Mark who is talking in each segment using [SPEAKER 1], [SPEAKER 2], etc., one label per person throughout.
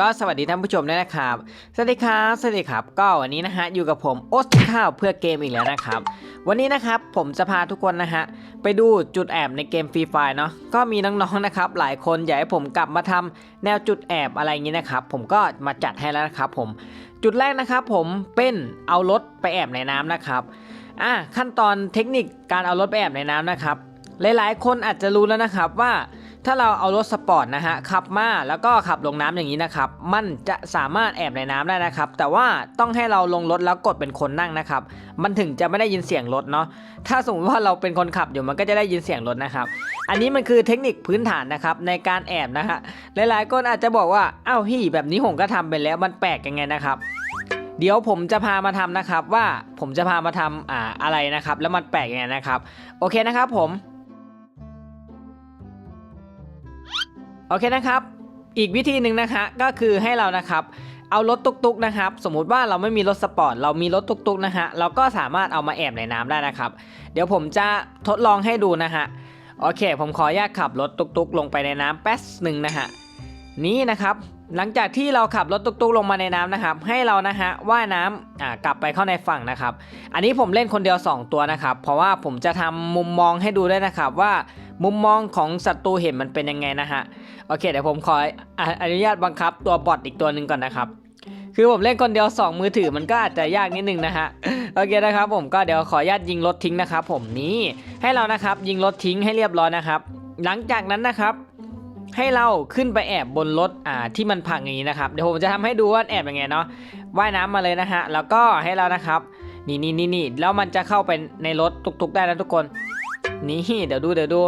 [SPEAKER 1] ก็สวัสดีท่านผู้ชมด้วยนะครับ สวัสดีครับ สวัสดีครับ ก็วันนี้นะฮะอยู่กับผมโอ๊ตข้าวเพื่อเกมอีกแล้วนะครับ วันนี้นะครับผมจะพาทุกคนนะฮะไปดูจุดแอบในเกมฟรีไฟเนาะ ก็มีน้องๆนะครับหลายคนอยากให้ผมกลับมาทำแนวจุดแอบอะไรอย่างนี้นะครับ ผมก็มาจัดให้แล้วนะครับผม จุดแรกนะครับผมเป็นเอารถไปแอบในน้ำนะครับ อะขั้นตอนเทคนิคการเอารถไปแอบในน้ำนะครับ หลายๆ คนอาจจะรู้แล้วนะครับว่า ถ้าเราเอารถสปอร์ตนะฮะขับมาแล้วก็ขับลงน้ำอย่างนี้นะครับมันจะสามารถแอบในน้ำได้นะครับแต่ว่าต้องให้เราลงรถแล้วกดเป็นคนนั่งนะครับมันถึงจะไม่ได้ยินเสียงรถเนาะถ้าสมมติว่าเราเป็นคนขับอยู่มันก็จะได้ยินเสียงรถนะครับอันนี้มันคือเทคนิคพื้นฐานนะครับในการแอบนะฮะหลายๆคนอาจจะบอกว่าอ้าวพี่แบบนี้ผมก็ทำไปแล้วมันแปลกยังไงนะครับเดี๋ยวผมจะพามาทำนะครับว่าผมจะพามาทำอ่าอะไรนะครับ แล้วมันแปลกยังไงนะครับ โอเคนะครับผม โอเคนะครับ อีกวิธีหนึ่งนะคะก็คือให้เรานะครับเอารถตุกๆนะครับ สมมุติว่าเราไม่มีรถสปอร์ตเรามีรถตุกๆนะฮะเราก็สามารถเอามาแอบในน้ำได้นะครับ เดี๋ยวผมจะทดลองให้ดูนะฮะโอเค ผมขออนุญาตขับรถตุกๆ ลงไปในน้ำแป๊บหนึ่งนะฮะนี้นะครับ หลังจากที่เราขับรถตุกๆลงมาในน้ำนะครับ ให้เรานะฮะว่ายน้ำอ่ากลับไปเข้าในฝั่งนะครับ อันนี้ผมเล่นคนเดียว 2 ตัวนะครับ เพราะว่าผมจะทำมุมมองให้ดูด้วยนะครับว่ามุมมองของศัตรูเห็นมันเป็นยังไงนะฮะโอเคเดี๋ยวผมขอออนุญาตบังคับตัวบอทอีกตัวหนึ่งก่อนนะครับคือผมเล่นคนเดียว 2 มือถือมันก็อาจจะยากนิดนึงนะฮะโอเคนะครับผมก็เดี๋ยวขออนุญาตยิงรถทิ้งนะครับ ผมนี่ให้เรานะครับยิงรถทิ้งให้เรียบร้อยนะครับ หลังจากนั้นนะครับ ให้เราขึ้นไปแอบบนรถอ่าที่มันพังอย่างนี้นะครับ เดี๋ยวผมจะทำให้ดูว่าแอบยังไงเนาะว่ายน้ำมาเลยนะฮะ แล้วก็ให้เรานะครับ นี่นี่นี่นี่แล้วมันจะเข้าไปในรถตุกๆได้นะทุกคน นี่เดี๋ยวดูเดี๋ยวดู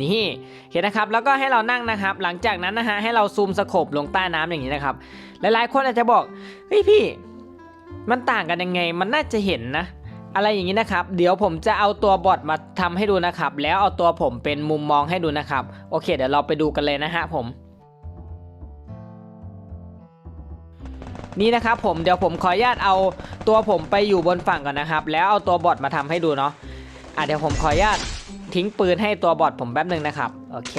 [SPEAKER 1] นี่เห็นนะครับแล้วก็ให้เรานั่งนะครับ หลังจากนั้นนะฮะให้เราซูมสโคปลงใต้น้ำอย่างนี้นะครับ หลายๆคนอาจจะบอกเฮ้ยพี่ มันต่างกันยังไง มันน่าจะเห็นนะ อะไรอย่างนี้นะครับ เดี๋ยวผมจะเอาตัวบอทมาทำให้ดูนะครับ แล้วเอาตัวผมเป็นมุมมองให้ดูนะครับ โอเค เดี๋ยวเราไปดูกันเลยนะฮะผมนี่นะครับผมเดี๋ยวผมขออนุญาตเอาตัวผมไปอยู่บนฝั่งก่อนนะครับ แล้วเอาตัวบอทมาทำให้ดูเนาะอะเดี๋ยวผมขออนุญาตทิ้งปืนให้ตัวบอทผมแป๊บหนึ่งนะครับโอเค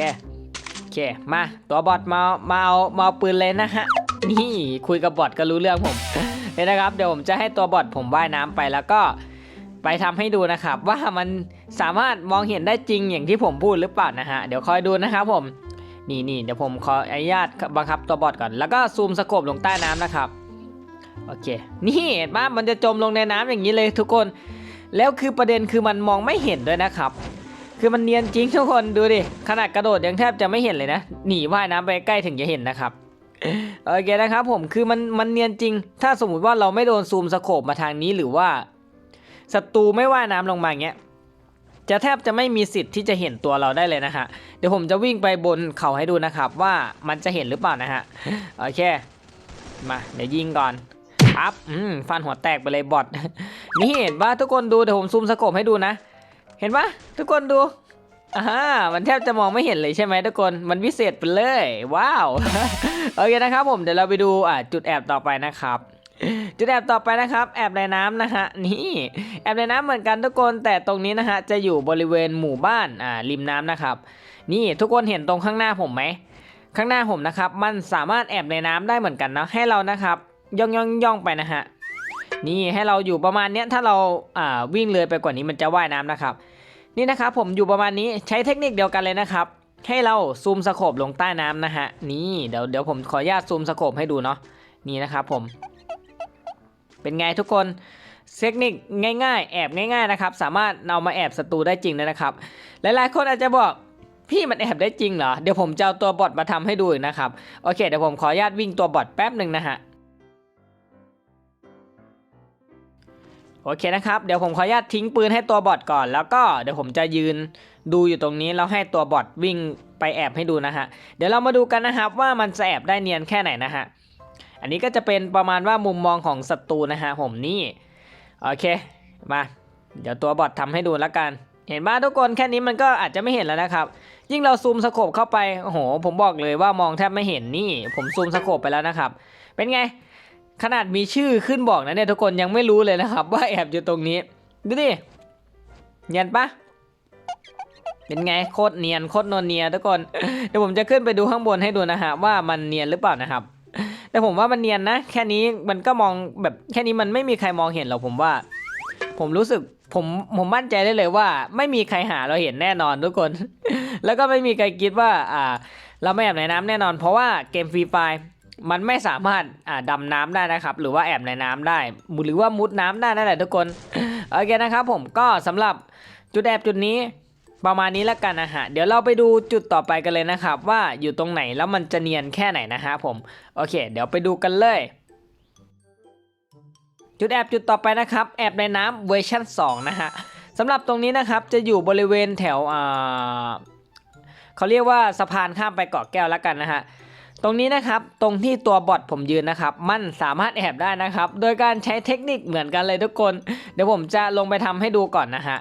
[SPEAKER 1] โอเคมาตัวบอทมามาเอามาเอาปืนเลยนะฮะนี่คุยกับบอทก็รู้เรื่องผมเนี่ยนะครับ เดี๋ยวผมจะให้ตัวบอทผมว่ายน้ำไปแล้วก็ ไปทำให้ดูนะครับว่ามันสามารถมองเห็นได้จริงอย่างที่ผมพูดหรือเปล่านะฮะเดี๋ยวคอยดูนะครับผมนี่นี่เดี๋ยวผมขออนุญาตบังคับตัวบอทก่อน แล้วก็ซูมสโคปลงใต้น้ำนะครับโอเค นี่เห็นปะมันจะจมลงในน้ำอย่างนี้เลยทุกคน แล้วคือประเด็นคือมันมองไม่เห็นด้วยนะครับ คือมันเนียนจริงทุกคนดูดิขนาดกระโดดยังแทบจะไม่เห็นเลยนะหนีว่ายน้ำไปใกล้ถึงจะเห็นนะครับโอเคนะครับผมคือมันมันเนียนจริง ถ้าสมมุติว่าเราไม่โดนซูมสโคปมาทางนี้หรือว่า ศัตรูไม่ว่ายน้ำลงมาอย่างเงี้ยจะแทบจะไม่มีสิทธิ์ที่จะเห็นตัวเราได้เลยนะฮะ เดี๋ยวผมจะวิ่งไปบนเขาให้ดูนะครับ ว่ามันจะเห็นหรือเปล่านะฮะ โอเค มาเดี๋ยวยิงก่อนปั๊บอืมฟันหัวแตกไปเลยบอทนี่เห็นปะทุกคนดูเดี๋ยวผมซูมสโคปให้ดูนะ เห็นปะทุกคนดูอ่ามันแทบจะมองไม่เห็นเลยใช่ไหมทุกคนมันวิเศษไปเลย ว้าว โอเคนะครับผมเดี๋ยวเราไปดูอ่าจุดแอบต่อไปนะครับ จุดแอบต่อไปนะครับแอบในน้ำนะฮะนี่แอบในน้ำเหมือนกันทุกคนแต่ตรงนี้นะฮะจะอยู่บริเวณหมู่บ้านอ่าริมน้ำนะครับ นี่ทุกคนเห็นตรงข้างหน้าผมไหมข้างหน้าผมนะครับ มันสามารถแอบในน้ำได้เหมือนกันนะให้เรานะครับย่องย่องย่องไปนะฮะนี่ให้เราอยู่ประมาณเนี้ยถ้าเราอ่าวิ่งเลยไปกว่านี้มันจะว่ายน้ำนะครับ นี่นะครับผมอยู่ประมาณนี้ใช้เทคนิคเดียวกันเลยนะครับ ให้เราซูมสโคปลงใต้น้ำนะฮะนี่เดี๋ยวเดี๋ยวผมขออนุญาตซูมสโคปให้ดูเนาะนี่นะครับผม เป็นไงทุกคนเทคนิคง่าย ๆ แอบง่ายๆนะครับ สามารถเอามาแอบศัตรูได้จริงเลยนะครับ หลายๆคนอาจจะบอกพี่มันแอบได้จริงเหรอ เดี๋ยวผมจะเอาตัวบอทมาทำให้ดูนะครับ โอเคเดี๋ยวผมขออนุญาตวิ่งตัวบอทแป๊บหนึ่งนะฮะ โอเคนะครับ เดี๋ยวผมขออนุญาตทิ้งปืนให้ตัวบอทก่อน แล้วก็เดี๋ยวผมจะยืนดูอยู่ตรงนี้แล้วให้ตัวบอทวิ่งไปแอบให้ดูนะฮะ เดี๋ยวเรามาดูกันนะครับว่ามันจะแอบได้เนียนแค่ไหนนะฮะ อันนี้ก็จะเป็นประมาณว่ามุมมองของศัตรูนะฮะผมนี่ โอเค มา เดี๋ยวตัวบอททำให้ดูแล้วกัน เห็นไหมทุกคนแค่นี้มันก็อาจจะไม่เห็นแล้วนะครับ ยิ่งเราซูมสโคปเข้าไป โอ้โห ผมบอกเลยว่ามองแทบไม่เห็นนี่ ผมซูมสโคปไปแล้วนะครับ เป็นไง ขนาดมีชื่อขึ้นบอกนะเนี่ยทุกคนยังไม่รู้เลยนะครับ ว่าแอบอยู่ตรงนี้ ดูดิ เนียนปะเป็นไงโคตรเนียนโคตรนวลเนียทุกคน เดี๋ยวผมจะขึ้นไปดูข้างบนให้ดูนะฮะว่ามันเนียนหรือเปล่านะครับ แต่ผมว่ามันเนียนนะ แค่นี้มันก็มองแบบแค่นี้มันไม่มีใครมองเห็นหรอกผมว่า ผมรู้สึกผมผมมั่นใจได้เลยว่า ไม่มีใครหาเราเห็นแน่นอนทุกคน แล้วก็ไม่มีใครคิดว่า อ่า เราไม่แอบในน้ำแน่นอน เพราะว่าเกมฟรีไฟมันไม่สามารถอ่าดำน้ำได้นะครับ หรือว่าแอบในน้ำได้ หรือว่ามุดน้ำได้นั่นแหละทุกคนโอเคนะครับผมก็สำหรับจุดแอบจุดนี้ ประมาณนี้แล้วกันนะฮะ เดี๋ยวเราไปดูจุดต่อไปกันเลยนะครับ ว่าอยู่ตรงไหนแล้วมันจะเนียนแค่ไหนนะฮะผม โอเค เดี๋ยวไปดูกันเลยจุดแอบจุดต่อไปนะครับแอบในน้ำเวอร์ชัน2นะฮะสำหรับตรงนี้นะครับจะอยู่บริเวณแถวเขาเรียกว่าสะพานข้ามไปเกาะแก้วแล้วกันนะฮะตรงนี้นะครับตรงที่ตัวบอทผมยืนนะครับ มันสามารถแอบได้นะครับ โดยการใช้เทคนิคเหมือนกันเลยทุกคน เดี๋ยวผมจะลงไปทำให้ดูก่อนนะฮะ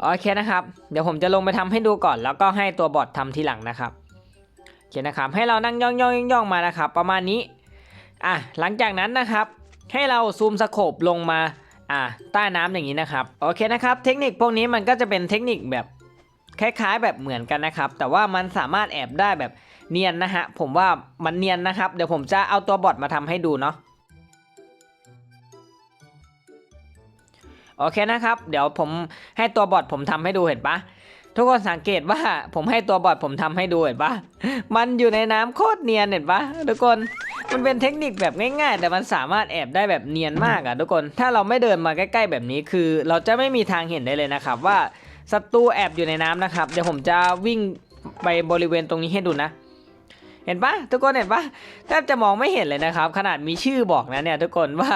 [SPEAKER 1] โอเคนะครับ เดี๋ยวผมจะลงไปทำให้ดูก่อน แล้วก็ให้ตัวบอททำทีหลังนะครับโอเคนะครับ ให้เรานั่งย่องย่องย่องย่องมานะครับ ประมาณนี้ อะหลังจากนั้นนะครับ ให้เราซูมสโคปลงมา อะใต้น้ำอย่างนี้นะครับ โอเคนะครับ เทคนิคพวกนี้มันก็จะเป็นเทคนิคแบบคล้ายๆ แบบเหมือนกันนะครับ แต่ว่ามันสามารถแอบได้แบบเนียนนะฮะ ผมว่ามันเนียนนะครับ เดี๋ยวผมจะเอาตัวบอทมาทำให้ดูเนาะ โอเคนะครับ เดี๋ยวผมให้ตัวบอทผมทำให้ดูเห็นปะทุกคนสังเกตว่าผมให้ตัวบอทผมทำให้ดูเห็นปะมันอยู่ในน้ำโคตรเนียนเห็นปะทุกคนมันเป็นเทคนิคแบบง่ายๆ แต่มันสามารถแอบได้แบบเนียนมากอะทุกคนถ้าเราไม่เดินมาใกล้ ๆ แบบนี้คือ เราจะไม่มีทางเห็นได้เลยนะครับว่าศัตรูแอบอยู่ในน้ำนะครับ เดี๋ยวผมจะวิ่งไปบริเวณตรงนี้ให้ดูนะ เห็นปะทุกคนเห็นปะแทบจะมองไม่เห็นเลยนะครับ ขนาดมีชื่อบอกนะเนี่ยทุกคนว่า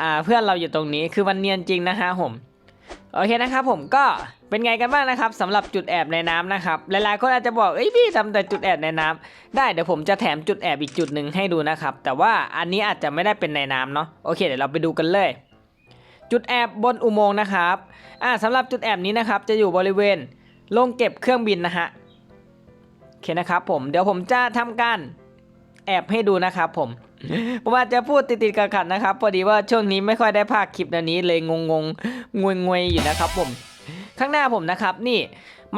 [SPEAKER 1] อ่าเพื่อนเราอยู่ตรงนี้คือมันเนียนจริงนะฮะผมโอเคนะครับผมก็เป็นไงกันบ้างนะครับสำหรับจุดแอบในน้ำนะครับหลายๆคนอาจจะบอกเอ้ยพี่ทำแต่จุดแอบในน้ำได้เดี๋ยวผมจะแถมจุดแอบอีกจุดหนึ่งให้ดูนะครับแต่ว่าอันนี้อาจจะไม่ได้เป็นในน้ำเนาะโอเคเดี๋ยวเราไปดูกันเลย จุดแอบบนอุโมงค์นะครับอ่าสำหรับจุดแอบนี้นะครับจะอยู่บริเวณโรงเก็บเครื่องบินนะฮะโอเคนะครับผมเดี๋ยวผมจะทำการแอบให้ดูนะครับผม ผมอาจจะพูดติดๆขัดๆนะครับ พอดีว่าช่วงนี้ไม่ค่อยได้ภาคคลิปแนวนี้เลยงงๆงวยงวยๆอยู่นะครับผม ข้างหน้าผมนะครับนี่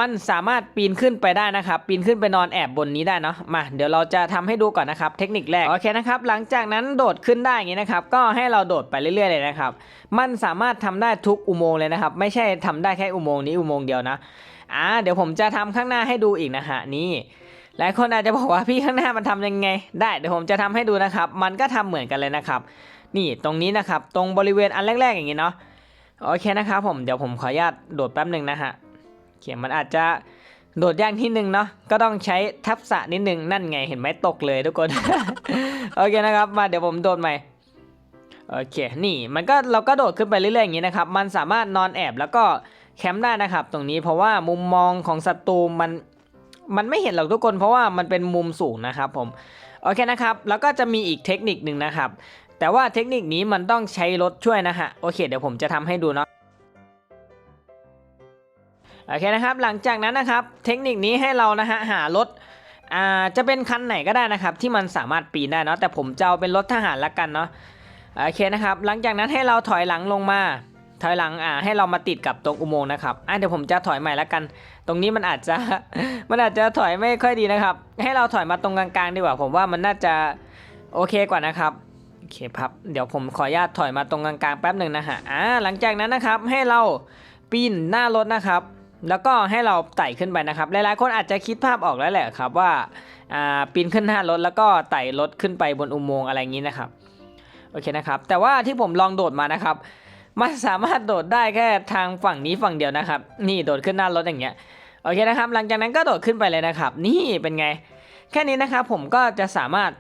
[SPEAKER 1] มันสามารถปีนขึ้นไปได้นะครับ ปีนขึ้นไปนอนแอบบนนี้ได้เนาะมาเดี๋ยวเราจะทำให้ดูก่อนนะครับ เทคนิคแรกโอเคนะครับ หลังจากนั้นโดดขึ้นได้อย่างนี้นะครับ ก็ให้เราโดดไปเรื่อยๆเลยนะครับ มันสามารถทำได้ทุกอุโมงค์เลยนะครับ ไม่ใช่ทำได้แค่อุโมงค์นี้อุโมงค์เดียวนะอ่าเดี๋ยวผมจะทำข้างหน้าให้ดูอีกนะฮะนี่ หลายคนอาจจะบอกว่าพี่ข้างหน้ามันทำยังไง ได้เดี๋ยวผมจะทำให้ดูนะครับ มันก็ทำเหมือนกันเลยนะครับ นี่ตรงนี้นะครับ ตรงบริเวณอันแรก ๆ อย่างนี้เนาะโอเคนะครับผมเดี๋ยวผมขออนุญาตโดดแป๊บหนึ่งนะฮะเขียนมันอาจจะโดดยากนิดนึงเนาะก็ต้องใช้ทักษะนิดนึงนั่นไงเห็นไหมตกเลยทุกคนโอเคนะครับ มาเดี๋ยวผมโดดใหม่โอเคนี่มันก็เราก็โดดขึ้นไปเรื่อยๆอย่างนี้นะครับ มันสามารถนอนแอบแล้วก็แคมป์ได้นะครับ ตรงนี้เพราะว่ามุมมองของศัตรูมัน มันไม่เห็นหรอกทุกคนเพราะว่ามันเป็นมุมสูงนะครับผมโอเคนะครับ แล้วก็จะมีอีกเทคนิคหนึ่งนะครับ แต่ว่าเทคนิคนี้มันต้องใช้รถช่วยนะฮะโอเค เดี๋ยวผมจะทำให้ดูเนาะโอเคนะครับ หลังจากนั้นนะครับ เทคนิคนี้ให้เรานะฮะหารถอ่าจะเป็นคันไหนก็ได้นะครับ ที่มันสามารถปีนได้เนาะแต่ผมจะเอาเป็นรถทหารละกันเนาะโอเคนะครับ หลังจากนั้นให้เราถอยหลังลงมา ถอยหลังอ่าให้เรามาติดกับตรงอุโมงค์นะครับอะเดี๋ยวผมจะถอยใหม่ละกัน ตรงนี้มันอาจจะ มันอาจจะถอยไม่ค่อยดีนะครับ ให้เราถอยมาตรงกลางๆดีกว่า ผมว่ามันน่าจะโอเคกว่านะครับโอเคครับเดี๋ยวผมขออนุญาตถอยมาตรงกลางๆแป๊บหนึ่งนะฮะอ่าหลังจากนั้นนะครับให้เราปีนหน้ารถนะครับแล้วก็ให้เราไต่ขึ้นไปนะครับ หลายๆคนอาจจะคิดภาพออกแล้วแหละครับว่าอ่าปีนขึ้นหน้ารถแล้วก็ไต่รถขึ้นไปบนอุโมงค์อะไรอย่างนี้นะครับ โอเคนะครับ แต่ว่าที่ผมลองโดดมานะครับ มันสามารถโดดได้แค่ทางฝั่งนี้ฝั่งเดียวนะครับ นี่โดดขึ้นหน้ารถอย่างเงี้ยโอเคนะครับ หลังจากนั้นก็โดดขึ้นไปเลยนะครับ นี่เป็นไง แค่นี้นะครับผมก็จะสามารถ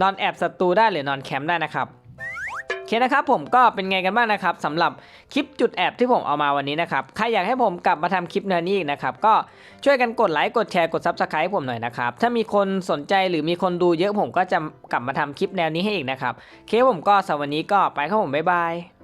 [SPEAKER 1] นอนแอบศัตรูได้หรือนอนแคมป์ได้นะครับโอเคนะครับผมก็เป็นไงกันบ้างนะครับสำหรับคลิปจุดแอบที่ผมเอามาวันนี้นะครับใครอยากให้ผมกลับมาทำคลิปแนวนี้อีกนะครับก็ช่วยกันกดไลค์กดแชร์กดซับสไครต์ผมหน่อยนะครับถ้ามีคนสนใจหรือมีคนดูเยอะผมก็จะกลับมาทำคลิปแนวนี้ให้อีกนะครับโอเคผมก็สำหรับวันนี้ก็ไปครับผมบ๊ายบาย